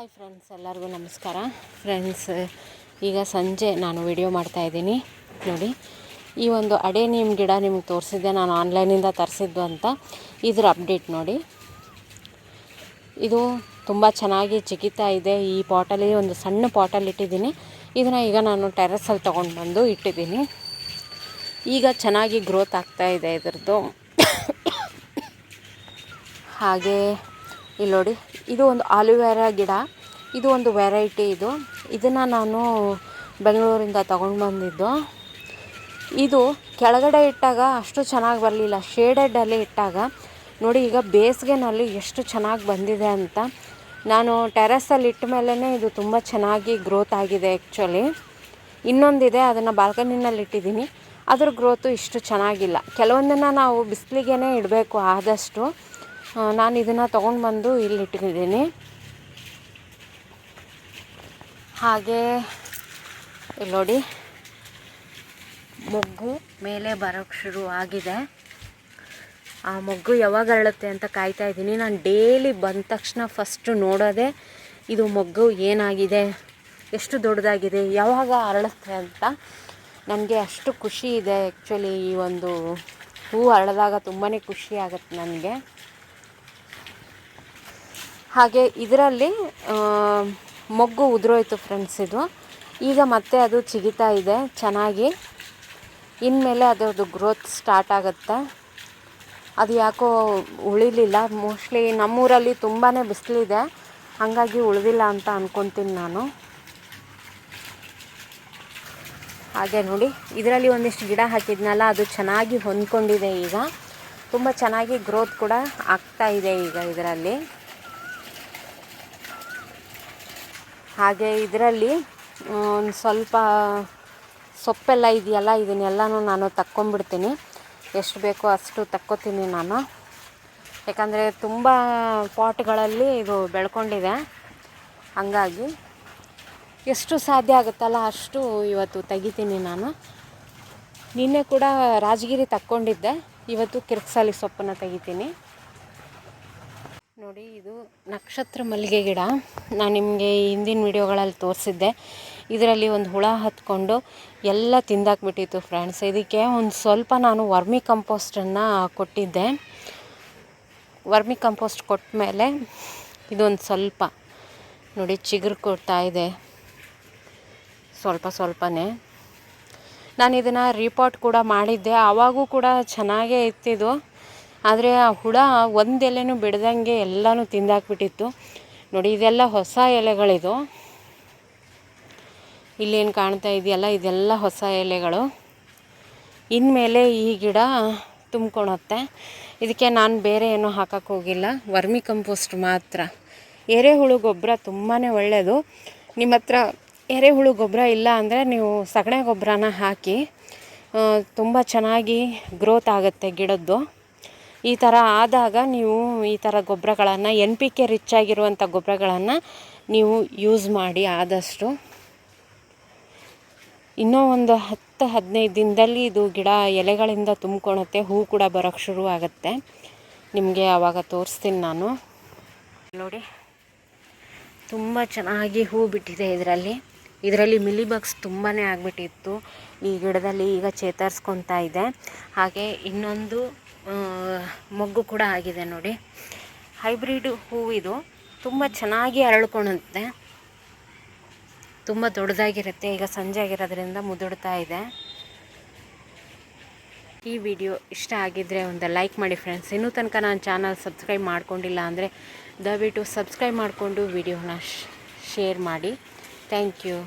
Hi friends ಎಲ್ಲರಿಗೂ ನಮಸ್ಕಾರ. Friends ಈಗ ಸಂಜೆ ನಾನು ವಿಡಿಯೋ ಮಾಡ್ತಾ ಇದ್ದೀನಿ. ನೋಡಿ, ಈ ಒಂದು ಅಡೆ ನಿಮ್ಮ ಗಿಡ ನಿಮ್ಗೆ ತೋರಿಸಿದ್ದೆ, ನಾನು ಆನ್ಲೈನಿಂದ ತರಿಸಿದ್ದು ಅಂತ. ಇದ್ರ ಅಪ್ಡೇಟ್ ನೋಡಿ. ಇದು ತುಂಬ ಚೆನ್ನಾಗಿ ಚಿಗಿತಾ ಇದೆ. ಈ ಪಾಟಲ್ಲಿ ಒಂದು ಸಣ್ಣ ಪಾಟಲ್ಲಿ ಇಟ್ಟಿದ್ದೀನಿ. ಇದನ್ನು ಈಗ ನಾನು ಟೆರೆಸಲ್ಲಿ ತೊಗೊಂಡು ಬಂದು ಇಟ್ಟಿದ್ದೀನಿ. ಈಗ ಚೆನ್ನಾಗಿ ಗ್ರೋತ್ ಆಗ್ತಾ ಇದೆ ಇದರದ್ದು. ಹಾಗೆ ಇಲ್ಲಿ ನೋಡಿ, ಇದು ಒಂದು ಆಲುವೆರಾ ಗಿಡ. ಇದು ಒಂದು ವೆರೈಟಿ ಇದು. ಇದನ್ನು ನಾನು ಬೆಂಗಳೂರಿಂದ ತಗೊಂಡು ಬಂದಿದ್ದು. ಇದು ಕೆಳಗಡೆ ಇಟ್ಟಾಗ ಅಷ್ಟು ಚೆನ್ನಾಗಿ ಬರಲಿಲ್ಲ. ಶೇಡೆಡಲ್ಲಿ ಇಟ್ಟಾಗ, ನೋಡಿ ಈಗ ಬೇಸಿಗೆನಲ್ಲಿ ಎಷ್ಟು ಚೆನ್ನಾಗಿ ಬಂದಿದೆ ಅಂತ. ನಾನು ಟೆರೆಸಲ್ಲಿ ಇಟ್ಟ ಮೇಲೇ ಇದು ತುಂಬ ಚೆನ್ನಾಗಿ ಗ್ರೋತ್ ಆಗಿದೆ ಆ್ಯಕ್ಚುಲಿ ಇನ್ನೊಂದಿದೆ, ಅದನ್ನು ಬಾಲ್ಕನಿನಲ್ಲಿ ಇಟ್ಟಿದ್ದೀನಿ. ಅದ್ರ ಗ್ರೋತು ಇಷ್ಟು ಚೆನ್ನಾಗಿಲ್ಲ. ಕೆಲವೊಂದನ್ನು ನಾವು ಬಿಸಿಲಿಗೆ ಇಡಬೇಕು ಆದಷ್ಟು. ನಾನು ಇದನ್ನು ತೊಗೊಂಡು ಬಂದು ಇಲ್ಲಿ ಇಟ್ಟಿದ್ದೀನಿ ಹಾಗೆ ಇಲ್ಲಿ ನೋಡಿ. ಮೊಗ್ಗು ಮೇಲೆ ಬರೋಕ್ಕೆ ಶುರು ಆಗಿದೆ. ಆ ಮೊಗ್ಗು ಯಾವಾಗ ಅರಳುತ್ತೆ ಅಂತ ಕಾಯ್ತಾ ಇದ್ದೀನಿ. ನಾನು ಡೈಲಿ ಬಂದ ತಕ್ಷಣ ಫಸ್ಟು ನೋಡೋದೆ ಇದು ಮೊಗ್ಗು ಏನಾಗಿದೆ, ಎಷ್ಟು ದೊಡ್ಡದಾಗಿದೆ, ಯಾವಾಗ ಅರಳುತ್ತೆ ಅಂತ ನನಗೆ ಅಷ್ಟು ಖುಷಿ ಇದೆ. ಆ್ಯಕ್ಚುಲಿ ಈ ಒಂದು ಹೂ ಅರಳಿದಾಗ ತುಂಬಾ ಖುಷಿ ಆಗುತ್ತೆ ನನಗೆ. ಹಾಗೆ ಇದರಲ್ಲಿ ಮೊಗ್ಗು ಉದುರೋಯ್ತು ಫ್ರೆಂಡ್ಸ್ ಇದು. ಈಗ ಮತ್ತೆ ಅದು ಚಿಗಿತಾ ಇದೆ, ಚೆನ್ನಾಗಿ. ಇನ್ಮೇಲೆ ಅದರದ್ದು ಗ್ರೋತ್ ಸ್ಟಾರ್ಟ್ ಆಗುತ್ತೆ. ಅದು ಯಾಕೋ ಉಳಿಲಿಲ್ಲ. ಮೋಸ್ಟ್ಲಿ ನಮ್ಮೂರಲ್ಲಿ ತುಂಬಾ ಬಿಸಿಲಿದೆ. ಹಾಗಾಗಿ ಉಳಿದಿಲ್ಲ ಅಂತ ಅಂದ್ಕೊತೀನಿ ನಾನು. ಹಾಗೆ ನೋಡಿ, ಇದರಲ್ಲಿ ಒಂದಿಷ್ಟು ಗಿಡ ಹಾಕಿದ್ನಲ್ಲ, ಅದು ಚೆನ್ನಾಗಿ ಹೊಂದ್ಕೊಂಡಿದೆ ಈಗ. ತುಂಬ ಚೆನ್ನಾಗಿ ಗ್ರೋತ್ ಕೂಡ ಆಗ್ತಾ ಇದೆ ಈಗ ಇದರಲ್ಲಿ. ಹಾಗೆ ಇದರಲ್ಲಿ ಒಂದು ಸ್ವಲ್ಪ ಸೊಪ್ಪೆಲ್ಲ ಇದೆಯಲ್ಲ, ಇದನ್ನೆಲ್ಲನೂ ನಾನು ತಕ್ಕೊಂಬಿಡ್ತೀನಿ ಎಷ್ಟು ಬೇಕೋ ಅಷ್ಟು ತಕ್ಕೋತೀನಿ ನಾನು. ಯಾಕಂದರೆ ತುಂಬ ಪಾಟ್ಗಳಲ್ಲಿ ಇದು ಬೆಳ್ಕೊಂಡಿದೆ. ಹಂಗಾಗಿ ಎಷ್ಟು ಸಾಧ್ಯ ಆಗುತ್ತಲ್ಲ ಅಷ್ಟು ಇವತ್ತು ತೆಗಿತೀನಿ ನಾನು. ನಿನ್ನೆ ಕೂಡ ರಾಜಗಿರಿ ತಕ್ಕೊಂಡಿದ್ದೆ. ಇವತ್ತು ಕಿರ್ಕ್ಸಾಲಿ ಸೊಪ್ಪನ್ನು ತೆಗಿತೀನಿ. ನೋಡಿ, ಇದು ನಕ್ಷತ್ರ ಮಲ್ಲಿಗೆ ಗಿಡ. ನಾನು ನಿಮಗೆ ಹಿಂದಿನ ವಿಡಿಯೋಗಳಲ್ಲಿ ತೋರಿಸಿದ್ದೆ. ಇದರಲ್ಲಿ ಒಂದು ಹುಳ ಹತ್ಕೊಂಡು ಎಲ್ಲ ತಿಂದಾಕ್ಬಿಟ್ಟಿತ್ತು ಫ್ರೆಂಡ್ಸ್ ಇದಕ್ಕೆ ಒಂದು ಸ್ವಲ್ಪ ನಾನು ವರ್ಮಿ ಕಂಪೋಸ್ಟನ್ನು ಕೊಟ್ಟಿದ್ದೆ. ವರ್ಮಿ ಕಂಪೋಸ್ಟ್ ಕೊಟ್ಟ ಮೇಲೆ ಇದೊಂದು ಸ್ವಲ್ಪ, ನೋಡಿ, ಚಿಗುರು ಕೊಡ್ತಾ ಇದೆ. ಸ್ವಲ್ಪ ಸ್ವಲ್ಪನೇ. ನಾನು ಇದನ್ನು ರೀಪಾಟ್ ಕೂಡ ಮಾಡಿದ್ದೆ. ಆವಾಗೂ ಕೂಡ ಚೆನ್ನಾಗೇ ಇತ್ತಿದು ಆದರೆ ಆ ಹುಳ ಒಂದು ಎಲೆನೂ ಬಿಡ್ದಂಗೆ ಎಲ್ಲನೂ ತಿಂದಾಕ್ಬಿಟ್ಟಿತ್ತು. ನೋಡಿ, ಇದೆಲ್ಲ ಹೊಸ ಎಲೆಗಳಿದು. ಇಲ್ಲೇನು ಕಾಣ್ತಾ ಇದೆಯಲ್ಲ, ಇದೆಲ್ಲ ಹೊಸ ಎಲೆಗಳು. ಇನ್ಮೇಲೆ ಈ ಗಿಡ ತುಂಬ್ಕೊಳತ್ತೆ. ಇದಕ್ಕೆ ನಾನು ಬೇರೆ ಏನೂ ಹಾಕಕ್ಕೆ ಹೋಗಿಲ್ಲ. ವರ್ಮಿ ಕಂಪೋಸ್ಟ್ ಮಾತ್ರ. ಎರೆಹುಳು ಗೊಬ್ಬರ ತುಂಬಾ ಒಳ್ಳೆಯದು ನಿಮ್ಮ ಹತ್ರ ಎರೆಹುಳು ಗೊಬ್ಬರ ಇಲ್ಲ ಅಂದರೆ ನೀವು ಸಗಣೆ ಗೊಬ್ಬರನ ಹಾಕಿ ತುಂಬ ಚೆನ್ನಾಗಿ ಗ್ರೋತ್ ಆಗುತ್ತೆ ಗಿಡದ್ದು. ಈ ಥರ ಆದಾಗ ನೀವು ಈ ಥರ ಗೊಬ್ಬರಗಳನ್ನು ಎನ್ ಪಿ ಕೆ ರಿಚ್ ಆಗಿರುವಂಥ ಗೊಬ್ಬರಗಳನ್ನು ನೀವು ಯೂಸ್ ಮಾಡಿ ಆದಷ್ಟು. ಇನ್ನೂ ಒಂದು ಹತ್ತು ಹದಿನೈದು ದಿನದಲ್ಲಿ ಇದು ಗಿಡ ಎಲೆಗಳಿಂದ ತುಂಬ್ಕೊಳುತ್ತೆ ಹೂ ಕೂಡ ಬರೋಕ್ಕೆ ಶುರು ಆಗುತ್ತೆ. ನಿಮಗೆ ಆವಾಗ ತೋರಿಸ್ತೀನಿ ನಾನು. ನೋಡಿ, ತುಂಬ ಚೆನ್ನಾಗಿ ಹೂ ಬಿಟ್ಟಿದೆ ಇದರಲ್ಲಿ. ಇದರಲ್ಲಿ ಮಿಲಿಬಗ್ಸ್ ತುಂಬಾ ಆಗಿಬಿಟ್ಟಿತ್ತು. ಈ ಗಿಡದಲ್ಲಿ ಈಗ ಚೇತರಿಸ್ಕೊತಾ ಇದೆ. ಹಾಗೆ ಇನ್ನೊಂದು ಮೊಗ್ಗು ಕೂಡ ಆಗಿದೆ ನೋಡಿ. ಹೈಬ್ರಿಡ್ ಹೂವಿದು ತುಂಬ ಚೆನ್ನಾಗಿ ಅರಳ್ಕೊಳುತ್ತೆ ತುಂಬ ದೊಡ್ಡದಾಗಿರುತ್ತೆ. ಈಗ ಸಂಜೆ ಆಗಿರೋದ್ರಿಂದ ಮುದುಡ್ತಾ ಇದೆ. ಈ ವಿಡಿಯೋ ಇಷ್ಟ ಆಗಿದ್ದರೆ ಒಂದು ಲೈಕ್ ಮಾಡಿ ಫ್ರೆಂಡ್ಸ್. ಇನ್ನೂ ತನಕ ನಾನು ಚಾನಲ್ ಸಬ್ಸ್ಕ್ರೈಬ್ ಮಾಡ್ಕೊಂಡಿಲ್ಲ ಅಂದರೆ ದಯವಿಟ್ಟು ಸಬ್ಸ್ಕ್ರೈಬ್ ಮಾಡಿಕೊಂಡು ವಿಡಿಯೋನ ಶೇರ್ ಮಾಡಿ. Thank you